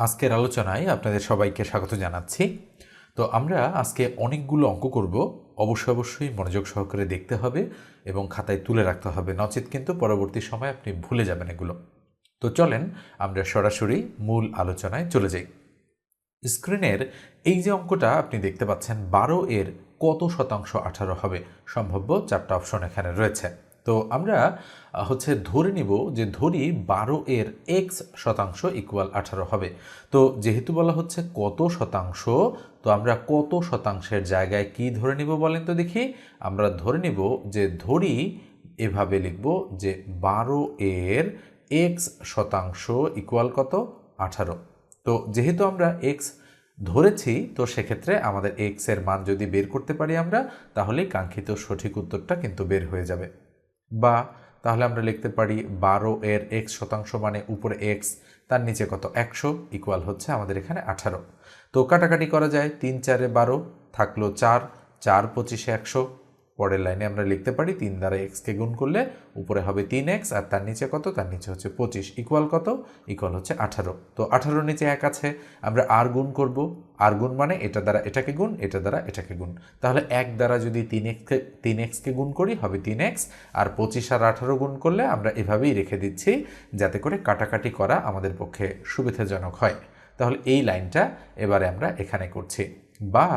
আজকের আলোচনায় আপনাদের সবাইকে স্বাগত জানাচ্ছি। তো আমরা আজকে অনেকগুলো অঙ্ক করব। অবশ্যই অবশ্যই মনোযোগ সহকারে দেখতে হবে এবং খাতায় তুলে রাখতে হবে। নচেত কিন্তু পরবর্তী সময় আপনি ভুলে যাবেন এগুলো। তো চলেন আমরা সরাসরি মূল আলোচনায় চলে যাই। স্ক্রিনের এই যে অঙ্কটা আপনি দেখতে পাচ্ছেন, বারো এর কত শতাংশ আঠারো হবে? সম্ভাব্য চারটা অপশন এখানে রয়েছে। তো আমরা হচ্ছে ধরে নিব যে ধরি বারো এর এক্স শতাংশ ইকুয়াল আঠারো হবে। তো যেহেতু বলা হচ্ছে কত শতাংশ, তো আমরা কত শতাংশের জায়গায় কি ধরে নিব বলেন তো দেখি। আমরা ধরে নিব যে ধরি, এভাবে লিখব যে বারো এর এক্স শতাংশ ইকুয়াল কত? আঠারো। তো যেহেতু আমরা এক্স ধরেছি, তো সেক্ষেত্রে আমাদের এক্সের মান যদি বের করতে পারি আমরা তাহলে কাঙ্ক্ষিত সঠিক উত্তরটা কিন্তু বের হয়ে যাবে। বা তাহলে আমরা লিখতে পারি বারো এর এক্স শতাংশ মানে উপরে এক্স তার নিচে কত? একশো ইকুয়াল হচ্ছে আমাদের এখানে আঠারো। তো কাটাকাটি করা যায়, তিন চারে বারো থাকল চার চার পঁচিশে একশো পরের লাইনে আমরা লিখতে পারি তিন দ্বারা এক্সকে গুণ করলে উপরে হবে তিন এক্স আর তার নিচে কত? তার নিচে হচ্ছে পঁচিশ। ইকুয়াল কত? ইকুয়াল হচ্ছে আঠারো। তো আঠারোর নিচে এক আছে। আমরা আর গুণ করব। আর গুণ মানে এটা দ্বারা এটাকে গুণ, এটা দ্বারা এটাকে গুণ। তাহলে এক দ্বারা যদি তিন এক্সকে তিন এক্সকে গুণ করি, হবে তিন এক্স আর পঁচিশ আর আঠারো গুণ করলে আমরা এভাবেই রেখে দিচ্ছি, যাতে করে কাটাকাটি করা আমাদের পক্ষে সুবিধাজনক হয়। তাহলে এই লাইনটা এবারে আমরা এখানে করছি। বা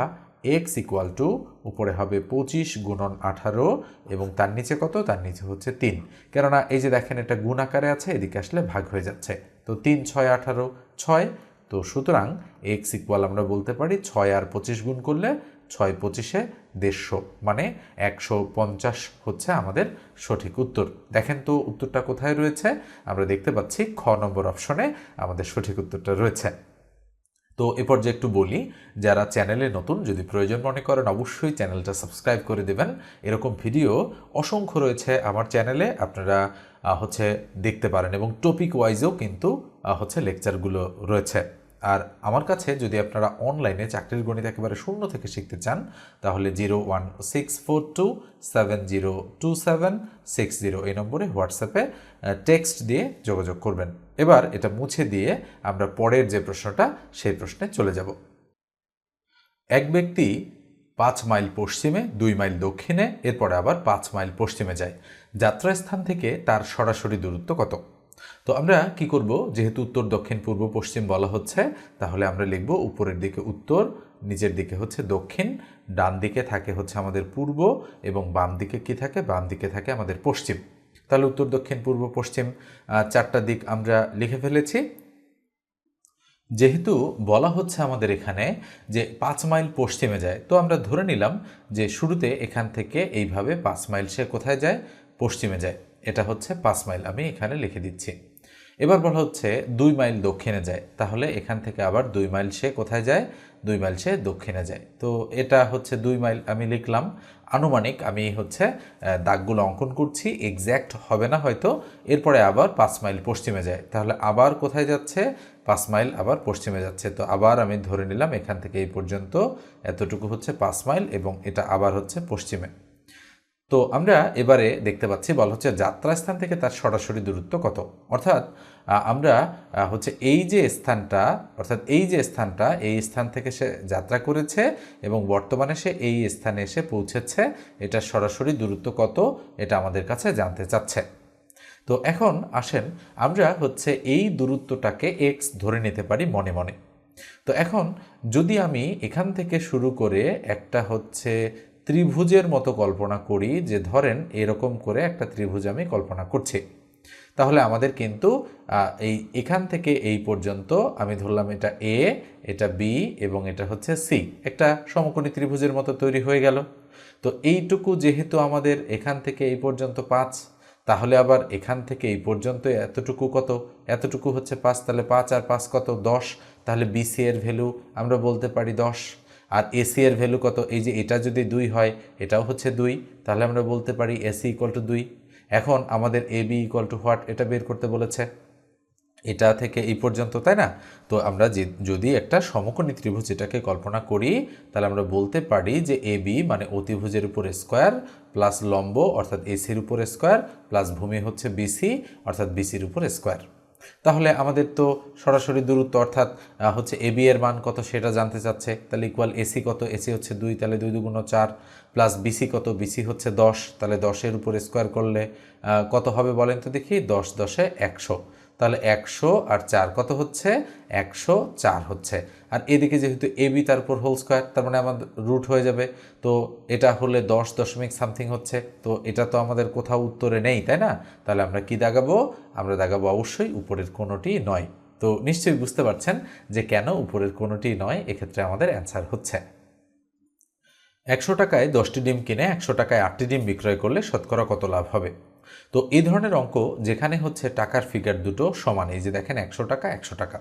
এক্স ইকুয়াল টু উপরে হবে পঁচিশ গুণন আঠারো এবং তার নিচে কত? তার নিচে হচ্ছে তিন। কেননা এই যে দেখেন এটা গুণ আকারে আছে, এদিকে আসলে ভাগ হয়ে যাচ্ছে। তো তিন, ছয়, আঠারো, ছয়, তো সুতরাং এক্স ইকুয়াল আমরা বলতে পারি ছয় আর পঁচিশ গুণ করলে ছয় পঁচিশে দেড়শো। মানে একশো পঞ্চাশ হচ্ছে আমাদের সঠিক উত্তর। দেখেন তো উত্তরটা কোথায় রয়েছে? আমরা দেখতে পাচ্ছি খ নম্বর অপশনে আমাদের সঠিক উত্তরটা রয়েছে। তো এ পর্যায়ে একটু বলি, যারা চ্যানেলে নতুন, যদি প্রয়োজন মনে করেন, অবশ্যই চ্যানেলটা সাবস্ক্রাইব করে দেবেন। এরকম ভিডিও অসংখ্য রয়েছে আমার চ্যানেলে, আপনারা হচ্ছে দেখতে পারেন এবং টপিক ওয়াইজেও কিন্তু হচ্ছে লেকচারগুলো রয়েছে। আর আমার কাছে যদি আপনারা অনলাইনে চাকরির গণিত একেবারে শূন্য থেকে শিখতে চান, তাহলে zero one six four two seven zero two seven six zero এই নম্বরে হোয়াটসঅ্যাপে টেক্সট দিয়ে যোগাযোগ করবেন। এবার এটা মুছে দিয়ে আমরা পরের যে প্রশ্নটা, সেই প্রশ্নে চলে যাব। এক ব্যক্তি পাঁচ মাইল পশ্চিমে, দুই মাইল দক্ষিণে, এরপরে আবার পাঁচ মাইল পশ্চিমে যায়। যাত্রাস্থান থেকে তার সরাসরি দূরত্ব কত? তো আমরা কি করব? যেহেতু উত্তর, দক্ষিণ, পূর্ব, পশ্চিম বলা হচ্ছে, তাহলে আমরা লিখব উপরের দিকে উত্তর, নিচের দিকে হচ্ছে দক্ষিণ, ডান দিকে থাকে হচ্ছে আমাদের পূর্ব এবং বাম দিকে কি থাকে? বাম দিকে থাকে আমাদের পশ্চিম। তাহলে উত্তর, দক্ষিণ, পূর্ব, পশ্চিম চারটা দিক আমরা লিখে ফেলেছি। যেহেতু বলা হচ্ছে আমাদের এখানে যে পাঁচ মাইল পশ্চিমে যায়, তো আমরা ধরে নিলাম যে শুরুতে এখান থেকে এইভাবে পাঁচ মাইল সে কোথায় যায়? পশ্চিমে যায়। এটা হচ্ছে পাঁচ মাইল আমি এখানে লিখে দিচ্ছি। এবার বলা হচ্ছে দুই মাইল দক্ষিণে যায়। তাহলে এখান থেকে আবার দুই মাইল সে কোথায় যায়? দুই মাইল সে দক্ষিণে যায়। তো এটা হচ্ছে দুই মাইল আমি লিখলাম। আনুমানিক আমি হচ্ছে দাগগুলো অঙ্কন করছি। এক্স্যাক্ট হবে না হয়তো। এরপরে আবার পাঁচ মাইল পশ্চিমে যায়। তাহলে আবার কোথায় যাচ্ছে? পাঁচ মাইল আবার পশ্চিমে যাচ্ছে। তো আবার আমি ধরে নিলাম এখান থেকে এই পর্যন্ত এতটুকু হচ্ছে পাঁচ মাইল এবং এটা আবার হচ্ছে পশ্চিমে। তো আমরা এবারে দেখতে পাচ্ছি বলা হচ্ছে যাত্রাস্থান থেকে তার সরাসরি দূরত্ব কত? অর্থাৎ আমরা হচ্ছে এই যে স্থানটা, অর্থাৎ এই যে স্থানটা, এই স্থান থেকে সে যাত্রা করেছে এবং বর্তমানে সে এই স্থানে এসে পৌঁছেছে, এটা সরাসরি দূরত্ব কত, এটা আমাদের কাছে জানতে চাচ্ছে। তো এখন আসেন, আমরা হচ্ছে এই দূরত্বটাকে এক্স ধরে নিতে পারি মনে মনে। তো এখন যদি আমি এখান থেকে শুরু করে একটা হচ্ছে ত্রিভুজের মতো কল্পনা করি, যে ধরেন এরকম করে একটা ত্রিভুজ আমি কল্পনা করছি। তাহলে আমাদের কিন্তু এই, এখান থেকে এই পর্যন্ত আমি ধরলাম এটা এ এটা বি এবং এটা হচ্ছে সি একটা সমকোণী ত্রিভুজের মতো তৈরি হয়ে গেল। তো এইটুকু যেহেতু আমাদের এখান থেকে এই পর্যন্ত পাঁচ, তাহলে আবার এখান থেকে এই পর্যন্ত এতটুকু কত? এতটুকু হচ্ছে পাঁচ, তাহলে পাঁচ আর পাঁচ কত? দশ। তাহলে বিসি এর ভ্যালু আমরা বলতে পারি দশ। আর এসি এর ভ্যালু কত? এই যে এটা যদি দুই হয়, এটাও হচ্ছে দুই। তাহলে আমরা বলতে পারি এসি ইকুয়াল টু দুই। এখন আমাদের A B equal to what এটা বের করতে বলেছে। এটা থেকে এই পর্যন্ত, তাই না? তো আমরা যে, যদি একটা সমকোণী ত্রিভুজ এটাকে কল্পনা করি, তাহলে আমরা বলতে পারি যে এ বি মানে অতিভুজের উপর স্কোয়ার প্লাস লম্ব, অর্থাৎ এসির উপর স্কোয়ার প্লাস ভূমি হচ্ছে বিসি অর্থাৎ বিসির উপর স্কোয়ার তাহলে আমাদের তো সরাসরি দূরত্ব, অর্থাৎ হচ্ছে এ বি এর মান কত সেটা জানতে চাচ্ছে। তাহলে ইকুয়াল এসি কত? এসি হচ্ছে দুই, তাহলে দুই দুগুণ চার। প্লাস বিসি কত? বিসি হচ্ছে দশ। তাহলে দশের উপর স্কোয়ার করলে কত হবে বলেন তো দেখি? দশ দশে একশো। তাহলে একশো আর চার কত হচ্ছে? একশো চার হচ্ছে। আর এদিকে যেহেতু এ বি তার উপর হোল স্কোয়ার তার মানে আমাদের রুট হয়ে যাবে। তো এটা হলে দশ দশমিক সামথিং হচ্ছে। তো এটা তো আমাদের কোথাও উত্তরে নেই, তাই না? তাহলে আমরা কি দাগাবো? আমরা দাগাবো অবশ্যই উপরের কোনোটি নয়। তো নিশ্চয়ই বুঝতে পারছেন যে কেন উপরের কোনোটি নয়? এক্ষেত্রে আমাদের অ্যান্সার হচ্ছে। একশো টাকায় দশটি ডিম কিনে একশো টাকায় আটটি ডিম বিক্রয় করলে শতকরা কত লাভ হবে? তো এই ধরনের অঙ্ক যেখানে হচ্ছে টাকার ফিগার দুটো সমান, এই যে দেখেন একশো টাকা একশো টাকা।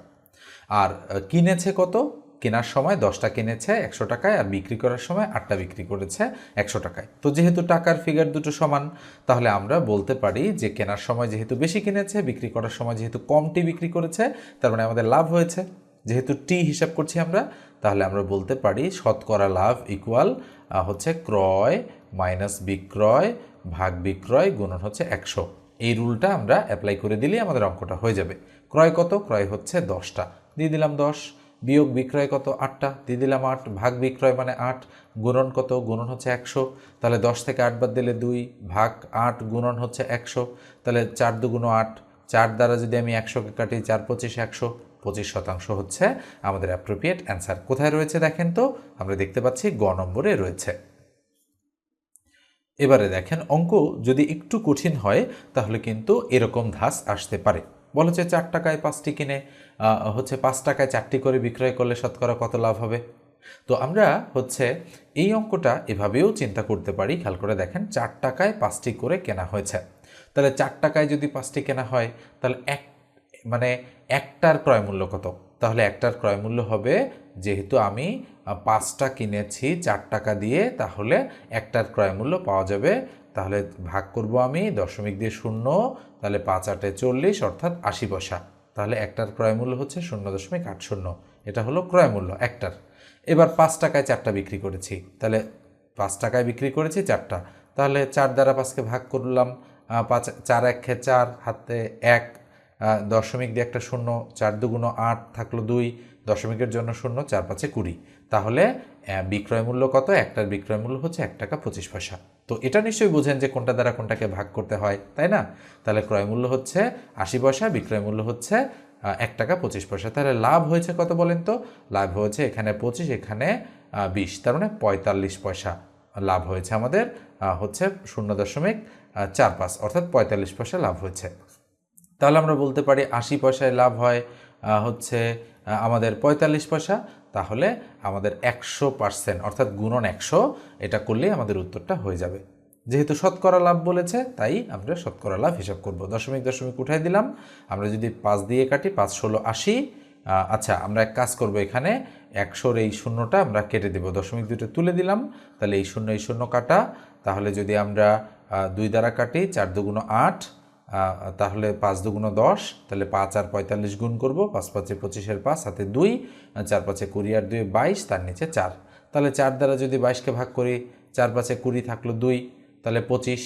আর কিনেছে কত? কেনার সময় দশটা কিনেছে, একশো টাকায়, আর বিক্রি করার সময় আটটা বিক্রি করেছে, একশো টাকায়। তো যেহেতু টাকার ফিগার দুটো সমান, তাহলে আমরা বলতে পারি যে কেনার সময় যেহেতু বেশি কিনেছে, বিক্রি করার সময় যেহেতু কমটি বিক্রি করেছে, তার মানে আমাদের লাভ হয়েছে। যেহেতু টি হিসাব করছি আমরা, তাহলে আমরা বলতে পারি শতকরা লাভ ইকুয়াল হচ্ছে ক্রয় মাইনাস বিক্রয় ভাগ বিক্রয় গুণন হচ্ছে একশো। এই রুলটা আমরা অ্যাপ্লাই করে দিলেই আমাদের অঙ্কটা হয়ে যাবে। ক্রয় কত? ক্রয় হচ্ছে দশটা। দিয়ে দিলাম দশ। বিয়োগ বিক্রয় কত? আটটা। দিয়ে দিলাম আট। ভাগ বিক্রয় মানে আট। গুণন কত? গুণন হচ্ছে একশো। তাহলে দশ থেকে আট বাদ দিলে দুই। ভাগ আট গুণন হচ্ছে একশো। তাহলে চার দুগুণ আট। চার দ্বারা যদি আমি একশোকে কাটি, চার পঁচিশ একশো। পঁচিশ শতাংশ হচ্ছে আমাদের অ্যাপ্রোপ্রিয়েট অ্যান্সার কোথায় রয়েছে দেখেন তো? আমরা দেখতে পাচ্ছি গ নম্বরে রয়েছে। এবারে দেখেন, অঙ্ক যদি একটু কঠিন হয়, তাহলে কিন্তু এরকম ধাস আসতে পারে। বলা হচ্ছে চার টাকায় পাঁচটি কিনে হচ্ছে পাঁচ টাকায় চারটি করে বিক্রয় করলে শতকরা কত লাভ হবে? তো আমরা হচ্ছে এই অঙ্কটা এভাবেও চিন্তা করতে পারি। খেয়াল করে দেখেন, চার টাকায় পাঁচটি করে কেনা হয়েছে। তাহলে চার টাকায় যদি পাঁচটি কেনা হয়, তাহলে এক মানে একটার ক্রয় মূল্য কত? তাহলে একটার ক্রয় মূল্য হবে যেহেতু আমি পাঁচটা কিনেছি, চার টাকা দিয়ে, তাহলে একটার ক্রয় মূল্য পাওয়া যাবে। তাহলে ভাগ করব আমি দশমিক দিয়ে শূন্য, তাহলে পাঁচ আটে চল্লিশ, অর্থাৎ আশি পয়সা। তাহলে একটার ক্রয় মূল্য হচ্ছে শূন্য দশমিক আট শূন্য। এটা হলো ক্রয় মূল্য একটার। এবার পাঁচ টাকায় চারটা বিক্রি করেছি, তাহলে পাঁচ টাকায় বিক্রি করেছি চারটা। তাহলে চার দ্বারা পাঁচকে ভাগ করলাম পাঁচ, চার এক খে চার, হাতে এক দশমিক দিয়ে একটা শূন্য, চার দুগুণ আট থাকল দুই, দশমিকের জন্য শূন্য, চার পাঁচে কুড়ি। তাহলে বিক্রয় মূল্য কত? একটার বিক্রয় মূল্য হচ্ছে এক টাকা পঁচিশ পয়সা। তো এটা নিশ্চয়ই বুঝেন যে কোনটা দ্বারা কোনটাকে ভাগ করতে হয়, তাই না? তাহলে ক্রয় মূল্য হচ্ছে আশি পয়সা, বিক্রয় মূল্য হচ্ছে এক টাকা পঁচিশ পয়সা। তাহলে লাভ হয়েছে কত বলেন তো? লাভ হয়েছে এখানে পঁচিশ, এখানে বিশ। তার মানে পঁয়তাল্লিশ পয়সা লাভ হয়েছে আমাদের হচ্ছে শূন্য দশমিক চার পাঁচ। অর্থাৎ পঁয়তাল্লিশ পয়সা লাভ হয়েছে। তাহলে আমরা বলতে পারি আশি পয়সায় লাভ হয় হচ্ছে আমাদের পঁয়তাল্লিশ পয়সা, তাহলে আমাদের একশো পার্সেন্ট, অর্থাৎ গুণন একশো, এটা করলেই আমাদের উত্তরটা হয়ে যাবে। যেহেতু শতকরা লাভ বলেছে, তাই আমরা শতকরা লাভ হিসাব করব। দশমিক দশমিক উঠাই দিলাম, আমরা যদি পাঁচ দিয়ে কাটি, পাঁচ ষোলো আশি আচ্ছা আমরা এক কাজ করব এখানে, একশোর এই শূন্যটা আমরা কেটে দেব, দশমিক দুটো তুলে দিলাম, তাহলে এই শূন্য এই শূন্য কাটা, তাহলে যদি আমরা দুই দ্বারা কাটি, চার দুগুণ আট তাহলে পাঁচ দুগুণ দশ, তাহলে পাঁচ আর পঁয়তাল্লিশ গুণ করব, পাঁচ পাঁচে পঁচিশের পাঁচ হাতে দুই, চার পাঁচে কুড়ি আর দুই বাইশ, তার নিচে চার। তাহলে চার দ্বারা যদি বাইশকে ভাগ করি, চার পাঁচে কুড়ি থাকল দুই, তাহলে পঁচিশ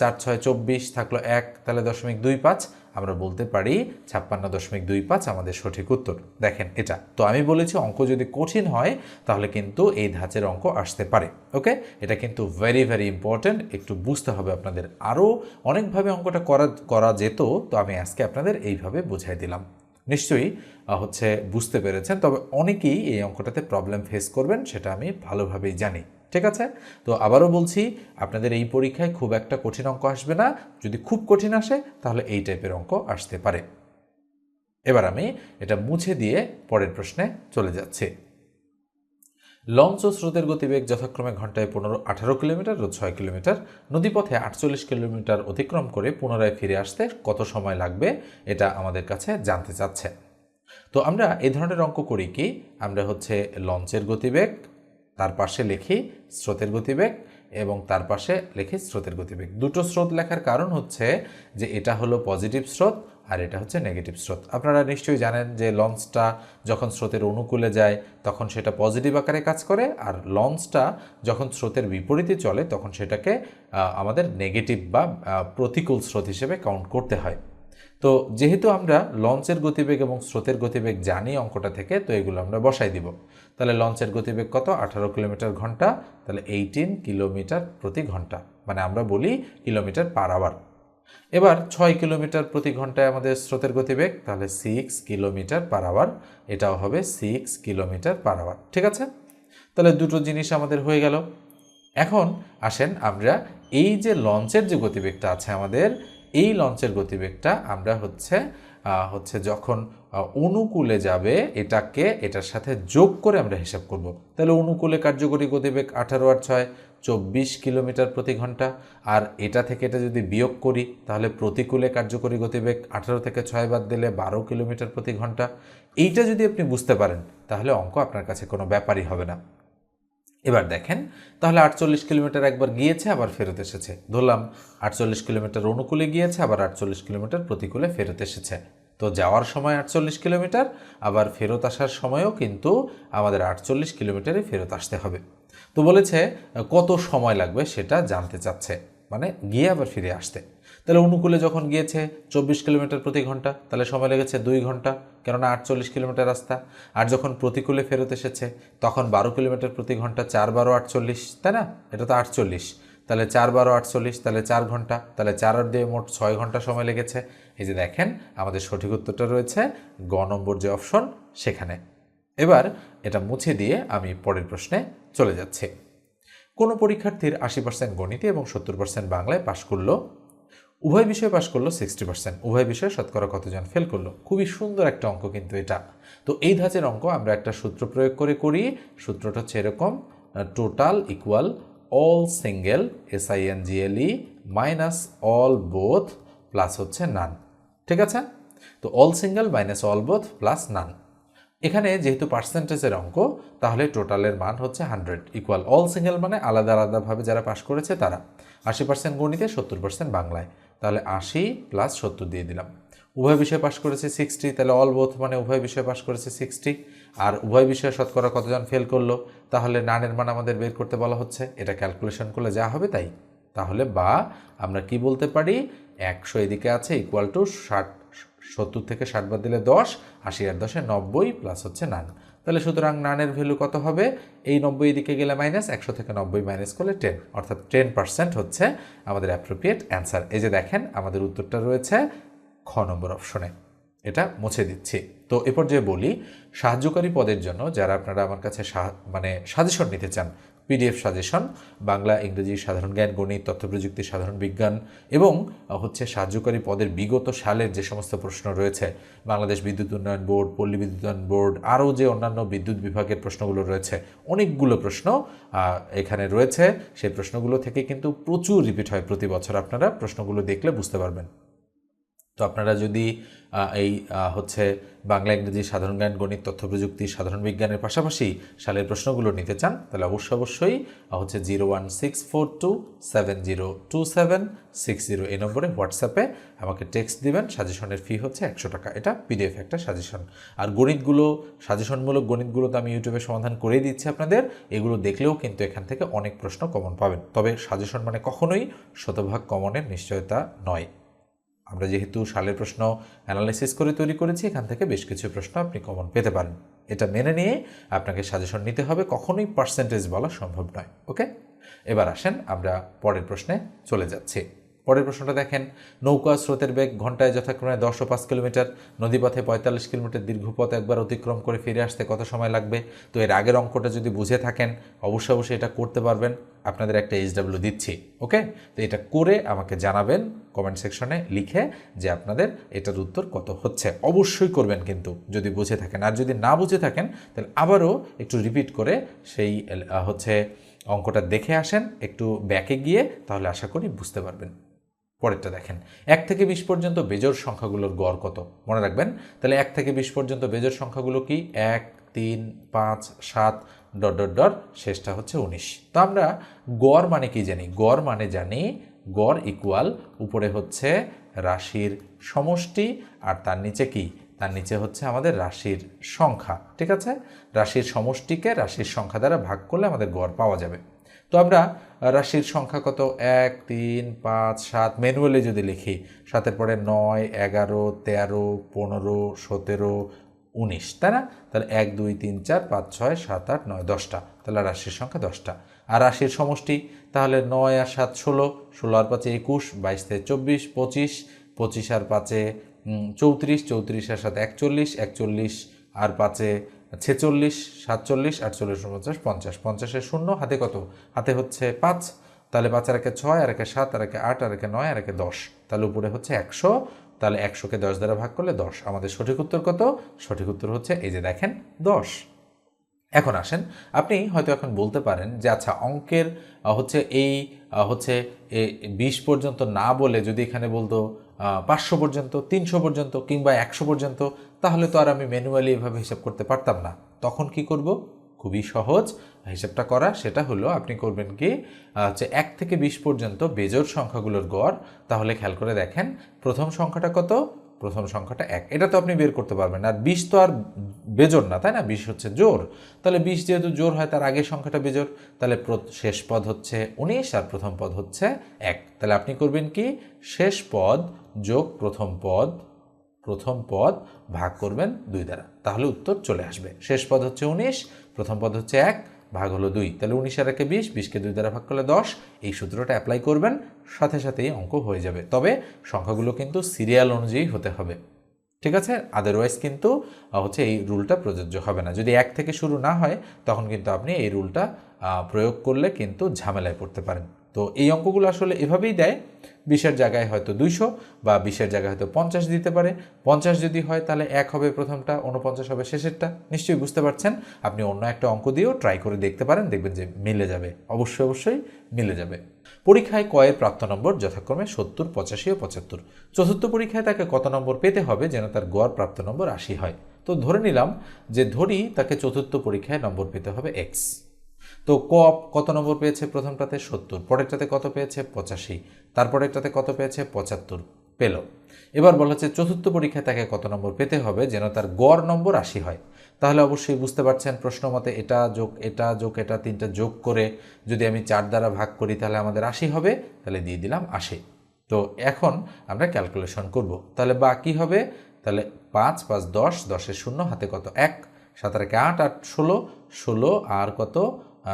চার ছয় চব্বিশ থাকল এক, তাহলে দশমিক দুই পাঁচ আমরা বলতে পারি ছাপ্পান্ন দশমিক দুই পাঁচ আমাদের সঠিক উত্তর। দেখেন এটা। তো আমি বলেছি অঙ্ক যদি কঠিন হয়, তাহলে কিন্তু এই ধাঁচের অঙ্ক আসতে পারে। ওকে? এটা কিন্তু ভেরি ভেরি ইম্পর্ট্যান্ট একটু বুঝতে হবে আপনাদের। আরও অনেকভাবে অঙ্কটা করা করা যেত, তো আমি আজকে আপনাদের এইভাবে বুঝাই দিলাম। নিশ্চয়ই হচ্ছে বুঝতে পেরেছেন। তবে অনেকেই এই অঙ্কটাতে প্রবলেম ফেস করবেন, সেটা আমি ভালোভাবেই জানি। ঠিক আছে? তো আবারও বলছি, আপনাদের এই পরীক্ষায় খুব একটা কঠিন অঙ্ক আসবে না। যদি খুব কঠিন আসে, তাহলে এই টাইপের অঙ্ক আসতে পারে। এবার আমি এটা মুছে দিয়ে পরের প্রশ্নে চলে যাচ্ছি। লঞ্চ ও স্রোতের গতিবেগ যথাক্রমে ঘন্টায় পনেরো, আঠারো কিলোমিটার ও ছয় কিলোমিটার। নদীপথে আটচল্লিশ কিলোমিটার অতিক্রম করে পুনরায় ফিরে আসতে কত সময় লাগবে, এটা আমাদের কাছে জানতে চাচ্ছে। তো আমরা এই ধরনের অঙ্ক করি কি, আমরা হচ্ছে লঞ্চের গতিবেগ তার পাশে লিখি স্রোতের গতিবেগ এবং তার পাশে লিখি স্রোতের গতিবেগ। দুটো স্রোত লেখার কারণ হচ্ছে যে এটা হলো পজিটিভ স্রোত আর এটা হচ্ছে নেগেটিভ স্রোত। আপনারা নিশ্চয়ই জানেন যে লঞ্চটা যখন স্রোতের অনুকূলে যায়, তখন সেটা পজিটিভ আকারে কাজ করে আর লঞ্চটা যখন স্রোতের বিপরীতে চলে, তখন সেটাকে আমাদের নেগেটিভ বা প্রতিকূল স্রোত হিসেবে কাউন্ট করতে হয়। তো যেহেতু আমরা লঞ্চের গতিবেগ এবং স্রোতের গতিবেগ জানি অঙ্কটা থেকে, তো এগুলো আমরা বসাই দিব। তাহলে লঞ্চের গতিবেগ কত? আঠারো কিলোমিটার ঘণ্টা। তাহলে এইটিন কিলোমিটার প্রতি ঘণ্টা। মানে আমরা বলি কিলোমিটার পার আওয়ার। এবার ছয় কিলোমিটার প্রতি ঘন্টায় আমাদের স্রোতের গতিবেগ, তাহলে সিক্স কিলোমিটার পার আওয়ার। এটাও হবে সিক্স কিলোমিটার পার আওয়ার। ঠিক আছে? তাহলে দুটো জিনিস আমাদের হয়ে গেল। এখন আসেন আমরা এই যে লঞ্চের যে গতিবেগটা আছে আমাদের এই লঞ্চের গতিবেগটা আমরা হচ্ছে হচ্ছে যখন অনুকূলে যাবে, এটাকে, এটার সাথে যোগ করে আমরা হিসাব করব। তাহলে অনুকূলে কার্যকরী গতিবেগ আঠারো আর ছয়, চব্বিশ কিলোমিটার প্রতি ঘণ্টা। আর এটা থেকে এটা যদি বিয়োগ করি, তাহলে প্রতিকূলে কার্যকরী গতিবেগ আঠারো থেকে ছয় বাদ দিলে বারো কিলোমিটার প্রতি ঘণ্টা। এইটা যদি আপনি বুঝতে পারেন, তাহলে অঙ্ক আপনার কাছে কোনো ব্যাপারই হবে না। এবার দেখেন, তাহলে আটচল্লিশ কিলোমিটার একবার গিয়েছে, আবার ফেরত এসেছে। ধরলাম, আটচল্লিশ কিলোমিটার অনুকূলে গিয়েছে, আবার আটচল্লিশ কিলোমিটার প্রতিকূলে ফেরত এসেছে। তো যাওয়ার সময় আটচল্লিশ কিলোমিটার, আবার ফেরত আসার সময়ও কিন্তু আমাদের আটচল্লিশ কিলোমিটারে ফেরত আসতে হবে। তো বলেছে, কত সময় লাগবে সেটা জানতে চাচ্ছে। মানে গিয়ে আবার ফিরে আসতে। তাহলে অনুকূলে যখন গিয়েছে চব্বিশ কিলোমিটার প্রতি ঘণ্টা, তাহলে সময় লেগেছে দুই ঘণ্টা, কেননা আটচল্লিশ কিলোমিটার রাস্তা। আর যখন প্রতিকূলে ফেরত এসেছে, তখন বারো কিলোমিটার প্রতি ঘণ্টা, চার বারো আটচল্লিশ, তাই না? এটা তো আটচল্লিশ। তাহলে চার বারো আটচল্লিশ, তাহলে চার ঘণ্টা, তাহলে চার আর দিয়ে মোট ছয় ঘণ্টা সময় লেগেছে। এই যে দেখেন, আমাদের সঠিক উত্তরটা রয়েছে, গ নম্বর যে অপশন, সেখানে। এবার এটা মুছে দিয়ে আমি পরের প্রশ্নে চলে যাচ্ছি। কোনো পরীক্ষার্থীর আশি পার্সেন্ট গণিতে এবং সত্তর পার্সেন্ট বাংলায় পাশ করল উভয় বিষয়ে পাশ করল সিক্সটি পার্সেন্ট উভয় বিষয়ে শতকরা কতজন ফেল করল? খুবই সুন্দর একটা অঙ্ক কিন্তু এটা। তো এই ধাঁচের অঙ্ক আমরা একটা সূত্র প্রয়োগ করে করি। সূত্রটা হচ্ছে এরকম total equal all single S I N G L E minus all both plus হচ্ছে নান ঠিক আছে? তো all single minus all both plus none এখানে যেহেতু পার্সেন্টেজের অঙ্ক, তাহলে টোটালের মান হচ্ছে হান্ড্রেড ইকুয়াল অল সিঙ্গেল মানে আলাদা আলাদাভাবে যারা পাশ করেছে তারা। আশি পার্সেন্ট গণিতে সত্তর পার্সেন্ট বাংলায়। তাহলে আশি প্লাস সত্তর দিয়ে দিলাম। উভয় বিষয়ে পাশ করেছে সিক্সটি তাহলে অল বোথ মানে উভয় বিষয়ে পাশ করেছে সিক্সটি আর উভয় বিষয়ে শতকরা কতজন ফেল করল? তাহলে নানের মান আমাদের বের করতে বলা হচ্ছে। এটা ক্যালকুলেশন করলে যা হবে তাই। তাহলে বা আমরা কি বলতে পারি? একশো এদিকে আছে ইকুয়াল টু ষাট, সত্তর থেকে ষাট বাদ দিলে দশ, আশি আর দশে নব্বই প্লাস হচ্ছে নান। তাহলে সুতরাং নানের ভ্যালু কত হবে? এই নব্বই দিকে গেলে মাইনাস একশো থেকে নব্বই মাইনাস করলে টেন অর্থাৎ টেন পার্সেন্ট হচ্ছে আমাদের অ্যাপ্রোপ্রিয়েট অ্যান্সার এই যে দেখেন, আমাদের উত্তরটা রয়েছে খ নম্বর অপশনে এটা মুছে দিচ্ছি। তো এ পর্যায়ে বলি, সাহায্যকারী পদের জন্য যারা আপনারা আমার কাছে মানে সাজেশন নিতে চান পিডিএফ সাজেশন বাংলা, ইংরেজি, সাধারণ জ্ঞান, গণিত তথ্য প্রযুক্তি সাধারণ বিজ্ঞান এবং হচ্ছে সাহায্যকারী পদের বিগত সালের যে সমস্ত প্রশ্ন রয়েছে, বাংলাদেশ বিদ্যুৎ উন্নয়ন বোর্ড, পল্লী বিদ্যুৎ উন্নয়ন বোর্ড, আরও যে অন্যান্য বিদ্যুৎ বিভাগের প্রশ্নগুলো রয়েছে, অনেকগুলো প্রশ্ন এখানে রয়েছে। সেই প্রশ্নগুলো থেকে কিন্তু প্রচুর রিপিট হয় প্রতি বছর আপনারা। প্রশ্নগুলো দেখলে বুঝতে পারবেন। তো আপনারা যদি এই হচ্ছে বাংলা, ইংরেজি সাধারণ জ্ঞান, গণিত, তথ্য প্রযুক্তি, সাধারণ বিজ্ঞানের পাশাপাশি সালের প্রশ্নগুলো নিতে চান, তাহলে অবশ্যই অবশ্যই হচ্ছে zero one six four two seven zero two seven six zero এই নম্বরে হোয়াটসঅ্যাপে আমাকে টেক্সট দিবেন, সাজেশনের ফি হচ্ছে একশো টাকা। এটা পিডিএফ একটা সাজেশন। আর গণিতগুলো, সাজেশনমূলক গণিতগুলো তো আমি ইউটিউবে সমাধান করেই দিচ্ছি আপনাদের, এগুলো দেখলেও কিন্তু এখান থেকে অনেক প্রশ্ন কমন পাবেন। তবে সাজেশন মানে কখনোই শতভাগ কমনের নিশ্চয়তা নয়। আমরা যেহেতু সালের প্রশ্ন অ্যানালাইসিস করে তৈরি করেছি, এখান থেকে বেশ কিছু প্রশ্ন আপনি কমন পেতে পারেন। এটা মেনে নিয়ে আপনাকে সাজেশন নিতে হবে, কখনোই পার্সেন্টেজ বলা সম্ভব নয় ওকে এবার আসেন আমরা পরের প্রশ্নে চলে যাচ্ছি। পরের প্রশ্নটা দেখেন, নৌকা স্রোতের বেগ ঘন্টায় যথাক্রমে দশ ও পাঁচ কিলোমিটার, নদীপথে পঁয়তাল্লিশ কিলোমিটার দীর্ঘ পথ একবার অতিক্রম করে ফিরে আসতে কত সময় লাগবে? তো এর আগের অঙ্কটা যদি বুঝে থাকেন, অবশ্যই অবশ্যই এটা করতে পারবেন। আপনাদের একটা এইচডাব্লিউ দিচ্ছি, ওকে? তো এটা করে আমাকে জানাবেন কমেন্ট সেকশনে লিখে যে আপনাদের এটার উত্তর কত হচ্ছে। অবশ্যই করবেন কিন্তু, যদি বুঝে থাকেন। আর যদি না বুঝে থাকেন, তাহলে আবারও একটু রিপিট করে সেই হচ্ছে অঙ্কটা দেখে আসেন, একটু ব্যাকে গিয়ে, তাহলে আশা করি বুঝতে পারবেন। পরেরটা দেখেন। এক থেকে বিশ পর্যন্ত বেজোর সংখ্যাগুলোর গড় কত? মনে রাখবেন? তাহলে এক থেকে বিশ পর্যন্ত বেজোর সংখ্যাগুলো কি? এক, তিন, পাঁচ, সাত, ডট ডট ডট, শেষটা হচ্ছে উনিশ। তো আমরা গড় মানে কি জানি? গড় মানে জানি গড় ইকুয়াল উপরে হচ্ছে রাশির সমষ্টি আর তার নিচে কি? তার নিচে হচ্ছে আমাদের রাশির সংখ্যা। ঠিক আছে? রাশির সমষ্টিকে রাশির সংখ্যা দ্বারা ভাগ করলে আমাদের গড় পাওয়া যাবে। তো আমরা রাশির সংখ্যা কত? এক, তিন, পাঁচ, সাত। ম্যানুয়ালি যদি লিখি, সাতের পরে নয়, এগারো, তেরো, পনেরো, সতেরো, উনিশ। তাই না? তাহলে এক, দুই, তিন, চার, পাঁচ, ছয়, সাত, আট, নয়, দশটা। তাহলে রাশির সংখ্যা দশটা। আর রাশির সমষ্টি? তাহলে নয় আর সাত ষোলো। ষোলো আর পাঁচে একুশ, বাইশ থেকে চব্বিশ, পঁচিশ পঁচিশ আর পাঁচে চৌত্রিশ চৌত্রিশ আর সাথে একচল্লিশ একচল্লিশ আর পাঁচে ছেচল্লিশ, সাতচল্লিশ, আটচল্লিশ, উনপঞ্চাশ, পঞ্চাশ। পঞ্চাশের শূন্য, হাতে কত? হাতে হচ্ছে পাঁচ। তাহলে পাঁচ, আর একে ছয়, আর একে সাত, আর একে আট, আর একে নয়, আর একে দশ। তাহলে উপরে হচ্ছে একশো। তাহলে একশোকে দশ দ্বারা ভাগ করলে দশ। আমাদের সঠিক উত্তর কত? সঠিক উত্তর হচ্ছে এই যে দেখেন, দশ। এখন আসেন, আপনি হয়তো এখন বলতে পারেন যে আচ্ছা অঙ্কের হচ্ছে এই হচ্ছে বিশ পর্যন্ত না বলে যদি এখানে বলতো পাঁচশো পর্যন্ত, তিনশো পর্যন্ত কিংবা একশো পর্যন্ত, তাহলে তো আর আমি ম্যানুয়ালি এভাবে হিসাব করতে পারতাম না। তখন কি করব? খুবই সহজ। হিসাবটা করা, সেটা হলো আপনি করবেন কি যে এক থেকে বিশ পর্যন্ত বেজোর সংখ্যাগুলোর গড়। তাহলে খেয়াল করে দেখেন, প্রথম সংখ্যাটা কত? প্রথম সংখ্যাটা এক। এটা তো আপনি বের করতে পারবেন। আর বিশ তো আর বেজোর না, তাই না? বিশ হচ্ছে জোর তাহলে বিশ যেহেতু জোর হয়, তার আগের সংখ্যাটা বেজোর তাহলে শেষ পদ হচ্ছে উনিশ আর প্রথম পদ হচ্ছে এক। তাহলে আপনি করবেন কি? শেষ পদ যোগ প্রথম পদ প্রথম পদ ভাগ করবেন দুই দ্বারা। তাহলে উত্তর চলে আসবে। শেষ পদ হচ্ছে উনিশ, প্রথম পদ হচ্ছে এক ভাগ হলো দুই। তাহলে উনিশ আর একে বিশ, বিশকে দুই দ্বারা ভাগ করলে দশ। এই সূত্রটা অ্যাপ্লাই করবেন, সাথে সাথেই অঙ্ক হয়ে যাবে। তবে সংখ্যাগুলো কিন্তু সিরিয়াল অনুযায়ী হতে হবে। ঠিক আছে? আদারওয়াইজ কিন্তু হচ্ছে এই রুলটা প্রযোজ্য হবে না। যদি এক থেকে শুরু না হয়, তখন কিন্তু আপনি এই রুলটা প্রয়োগ করলে কিন্তু ঝামেলায় পড়তে পারেন। তো এই অঙ্কগুলো আসলে এভাবেই দেয়। বিশের জায়গায় হয়তো দুইশো বা বিশের জায়গায় হয়তো পঞ্চাশ দিতে পারে। পঞ্চাশ যদি হয় তাহলে এক হবে প্রথমটা উনপঞ্চাশ হবে শেষেরটা। নিশ্চয়ই বুঝতে পারছেন? আপনি অন্য একটা অঙ্ক দিয়েও ট্রাই করে দেখতে পারেন, দেখবেন যে মিলে যাবে। অবশ্যই অবশ্যই মিলে যাবে। পরীক্ষায় কয়ের প্রাপ্ত নম্বর যথাক্রমে সত্তর, পঁচাশি ও পঁচাত্তর। চতুর্থ পরীক্ষায় তাকে কত নম্বর পেতে হবে যেন তার গড় প্রাপ্ত নম্বর আশি হয়? তো ধরে নিলাম যে ধরি তাকে চতুর্থ পরীক্ষায় নম্বর পেতে হবে এক্স তো কপ কত নম্বর পেয়েছে প্রথমটাতে? সত্তর। পরেরটাতে কত পেয়েছে? পঁচাশি। তারপরেরটাতে কত পেয়েছে? পঁচাত্তর। পেল। এবার বলা হচ্ছে চতুর্থ পরীক্ষায় তাকে কত নম্বর পেতে হবে? যেন তার গড় নম্বর আশি হয়। তাহলে অবশ্যই বুঝতে পারছেন প্রশ্ন মতে এটা যোগ এটা যোগ, এটা তিনটা যোগ করে যদি আমি চার দ্বারা ভাগ করি তাহলে আমাদের আশি হবে, তাহলে দিয়ে দিলাম আশি। তো এখন আমরা ক্যালকুলেশন করব। তাহলে বা কী হবে? তাহলে পাঁচ পাঁচ দশ, দশের শূন্য, হাতে কত? এক। সাত একে আট আট, ষোলো। ষোলো আর কত?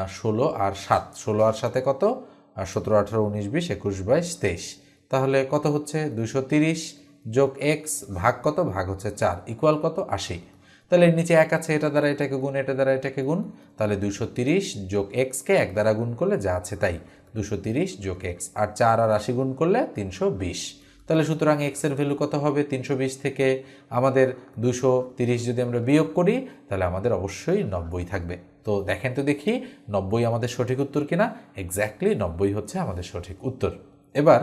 ষোলো আর সাত। ষোলো আর সাথে কত? আর সতেরো, আঠারো, উনিশ, বিশ, একুশ, বাইশ, তেইশ। তাহলে কত হচ্ছে? দুশো তিরিশ যোগ এক্স ভাগ কত? ভাগ হচ্ছে চার। ইকুয়াল কত? আশি। তাহলে নিচে এক আছে, এটা দ্বারা এটাকে গুণ, এটা দ্বারা এটাকে গুণ। তাহলে দুশো তিরিশ যোগ এক্সকে এক দ্বারা গুণ করলে যা আছে তাই। দুশো তিরিশ যোগ এক্স আর চার আর আশি গুণ করলে তিনশো বিশ। তাহলে সুতরাং এক্সের ভ্যালু কত হবে? তিনশো বিশ থেকে আমাদের দুশো তিরিশ যদি আমরা বিয়োগ করি, তাহলে আমাদের অবশ্যই নব্বই থাকবে। তো দেখেন তো দেখি, নব্বই আমাদের সঠিক উত্তর কিনা? এক্স্যাক্টলি নব্বই হচ্ছে আমাদের সঠিক উত্তর। এবার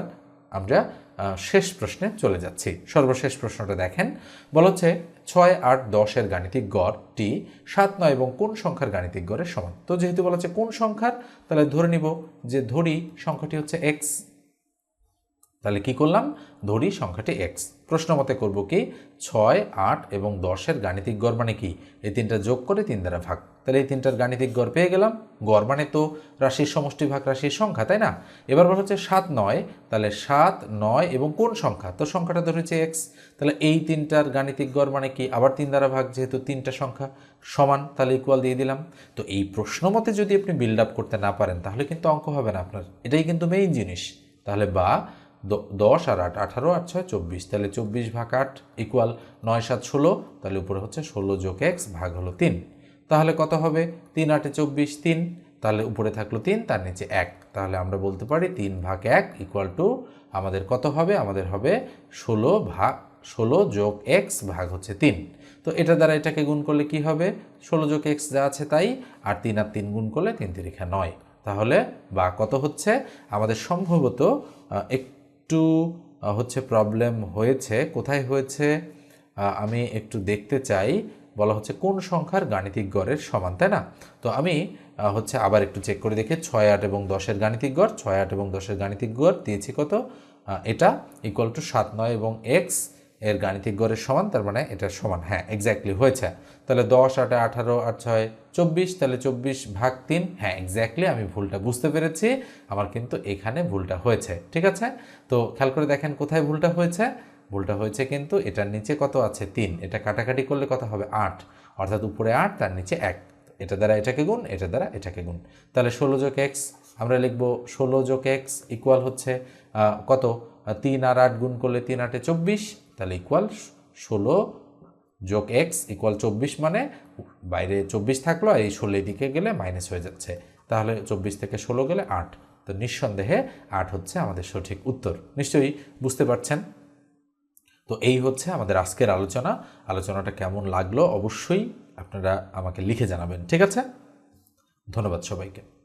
আমরা শেষ প্রশ্নে চলে যাচ্ছি। সর্বশেষ প্রশ্নটা দেখেন বলা হচ্ছে ছয় আট দশের গাণিতিক গড় টি সাত নয় এবং কোন সংখ্যার গাণিতিক গড়ের সমান? তো যেহেতু বলা হচ্ছে কোন সংখ্যার, তাহলে ধরে নিব যে ধরি সংখ্যাটি হচ্ছে এক্স তাহলে কি করলাম? ধরি সংখ্যাটি এক্স প্রশ্ন মতে করব কি? ছয়, আট এবং দশের গাণিতিক গড় মানে কি? এই তিনটা যোগ করে তিন দ্বারা ভাগ। তাহলে এই তিনটার গাণিতিক গড় পেয়ে গেলাম। গড় মানে তো রাশির সমষ্টি ভাগ রাশির সংখ্যা, তাই না? এবার বলা হচ্ছে সাত, নয়। তাহলে সাত, নয় এবং কোন সংখ্যা? তো সংখ্যাটা ধরেছে এক্স। তাহলে এই তিনটার গাণিতিক গড় মানে কি? আবার তিন দ্বারা ভাগ যেহেতু তিনটা সংখ্যা সমান, তাহলে ইকুয়াল দিয়ে দিলাম। তো এই প্রশ্ন মতে যদি আপনি বিল্ড আপ করতে না পারেন, তাহলে কিন্তু অঙ্ক হবে না আপনার। এটাই কিন্তু মেইন জিনিস। তাহলে বা দশ আর আট আঠারো আট ছয় চব্বিশ। তাহলে চব্বিশ ভাগ আট ইকুয়াল নয় সাত ষোলো। তাহলে উপরে হচ্ছে ষোলো যোগ এক্স ভাগ হলো তিন। তাহলে কত হবে? তিন আটে চব্বিশ তিন। তাহলে উপরে থাকল তিন তার নিচে এক। তাহলে আমরা বলতে পারি তিন ভাগ এক ইকুয়াল টু আমাদের কত হবে? আমাদের হবে ষোলো ভাগ ষোলো যোগ এক্স ভাগ হচ্ছে তিন। তো এটা দ্বারা এটাকে গুণ করলে কি হবে? ষোলো যোগ এক্স যা আছে তাই আর তিন আর তিন গুণ করলে তিন তিরিখা নয়। তাহলে বা কত হচ্ছে? আমাদের সম্ভবত আহ, একটু হচ্ছে প্রবলেম হয়েছে। কোথায় হয়েছে? আমি একটু দেখতে চাই। বলা হচ্ছে কোন সংখ্যার গাণিতিক গড়ের সমান, তাই না? তো আমি হচ্ছে আবার একটু চেক করে দেখে। ছয় আট এবং দশের গাণিতিক গড়, ছয় আট এবং দশের গাণিতিক গড় দিয়েছি কত? এটা ইকুয়াল টু সাত নয় এবং এক্স এর গাণিতিক গড়ের সমান, তার মানে এটা সমান। হ্যাঁ এক্স্যাক্টলি হয়েছে। তাহলে দশ, আটে, আঠারো, আট, ছয়, চব্বিশ, তাহলে চব্বিশ ভাগ তিন। হ্যাঁ এক্স্যাক্টলি আমি ভুলটা বুঝতে পেরেছি। আমার কিন্তু এখানে ভুলটা হয়েছে, ঠিক আছে? তো খেয়াল করে দেখেন কোথায় ভুলটা হয়েছে। ভুলটা হয়েছে কিন্তু এটার নিচে কত আছে? তিন। এটা কাটাকাটি করলে কত হবে? আট। অর্থাৎ উপরে আট, তার নিচে এক। এটা দ্বারা এটাকে গুণ, এটা দ্বারা এটাকে গুণ। তাহলে ষোলো যোগ এক্স আমরা লিখব ষোলো যোগ এক্স ইকুয়াল হচ্ছে কত? তিন আর আট গুণ করলে তিন আটে চব্বিশ, তাহলে ইকুয়াল ষোলো যোগ এক্স ইকুয়াল চব্বিশ মানে বাইরে চব্বিশ থাকল আর এই ষোলো দিকে গেলে মাইনাস হয়ে যাচ্ছে। তাহলে চব্বিশ থেকে ষোলো গেলে আট। তো নিঃসন্দেহে আট হচ্ছে আমাদের সঠিক উত্তর। নিশ্চয়ই বুঝতে পারছেন? তো এই হচ্ছে আমাদের আজকের আলোচনা। আলোচনাটা কেমন লাগল? অবশ্যই আপনারা আমাকে লিখে জানাবেন, ঠিক আছে? ধন্যবাদ সবাইকে।